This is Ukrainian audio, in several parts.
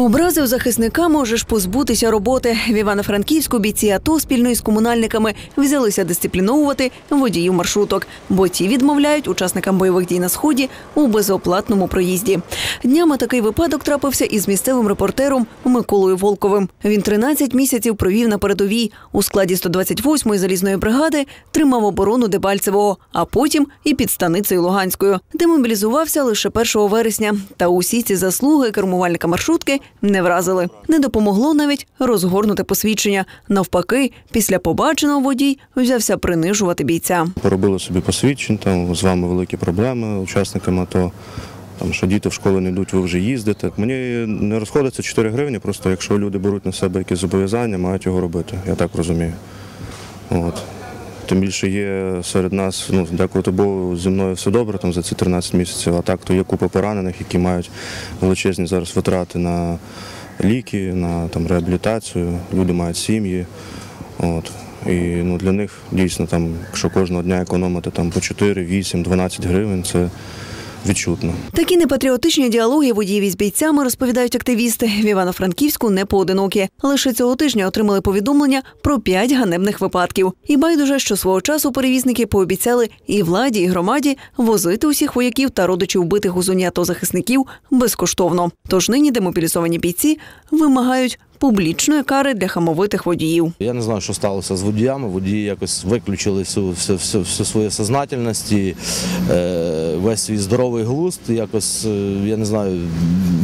Образив захисника можеш позбутися роботи. В Івано-Франківську бійці АТО спільно із комунальниками взялися дисципліновувати водіїв маршруток, бо ті відмовляють учасникам бойових дій на сході у безоплатному проїзді. Днями такий випадок трапився із місцевим репортером Миколою Волковим. Він 13 місяців провів на передовій у складі 128-ї залізної бригади, тримав оборону Дебальцевого, а потім і під станицею Луганською, де мобілізувався лише 1 вересня. Та усі ці заслуги кермувальника маршрутки не вразили. Не допомогло навіть розгорнути посвідчення. Навпаки, після побаченого водій взявся принижувати бійця. Поробили собі посвідчень, там з вами великі проблеми учасниками АТО. Там, що діти в школу не йдуть, ви вже їздите. Мені не розходиться 4 гривні, просто якщо люди беруть на себе якісь зобов'язання, мають його робити. Я так розумію. От. Тим більше є серед нас, ну, дякувати Богу, зі мною все добре там, за ці 13 місяців, а так то є купа поранених, які мають величезні зараз витрати на ліки, на там, реабілітацію, люди мають сім'ї. От. І ну, для них дійсно, там, якщо кожного дня економити там, по 4, 8, 12 гривень, це відчутно. Такі непатріотичні діалоги водіїв із бійцями розповідають активісти. В Івано-Франківську не поодинокі. Лише цього тижня отримали повідомлення про п'ять ганебних випадків. І байдуже, що свого часу перевізники пообіцяли і владі, і громаді возити усіх вояків та родичів вбитих у зоні АТО захисників безкоштовно. Тож нині демобілізовані бійці вимагають публічної кари для хамовитих водіїв. Я не знаю, що сталося з водіями. Водії якось виключили всю, всю, всю, всю свою сознательність, е, весь свій здоровий глузд, якось, е, я не знаю,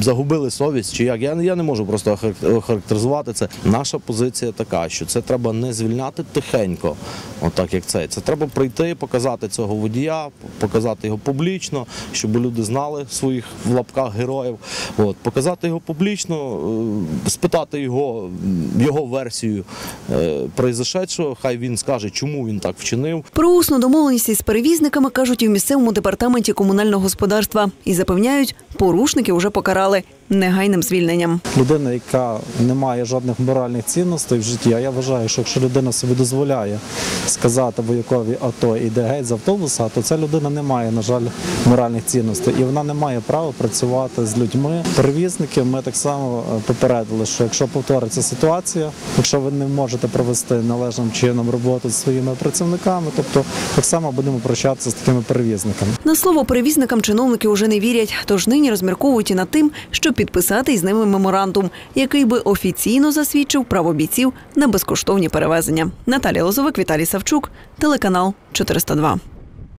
загубили совість чи як. Я, я не можу просто охарактеризувати це. Наша позиція така, що це треба не звільняти тихенько, отак як це. Це треба прийти, показати цього водія, показати його публічно, щоб люди знали своїх в лапках героїв. От, показати його публічно, е, спитати його, його версію е, произошедшого, хай він скаже, чому він так вчинив. Про усну домовленість із перевізниками кажуть і в місцевому департаменті комунального господарства і запевняють, порушники вже покарали негайним звільненням. людина, яка не має жодних моральних цінностей в житті. А я вважаю, що якщо людина собі дозволяє сказати воякові АТО іде геть з автобуса, то ця людина не має, на жаль, моральних цінностей, і вона не має права працювати з людьми. Перевізники ми так само е, попередили, що якщо повториться ситуація, якщо ви не можете провести належним чином роботу зі своїми працівниками, тобто так само будемо прощатися з такими перевізниками. На слово перевізникам чиновники уже не вірять, тож нині розмірковують і над тим, щоб підписати із ними меморандум, який би офіційно засвідчив право бійців на безкоштовні перевезення. Наталія Лозовик, Віталій Савчук, телеканал 402.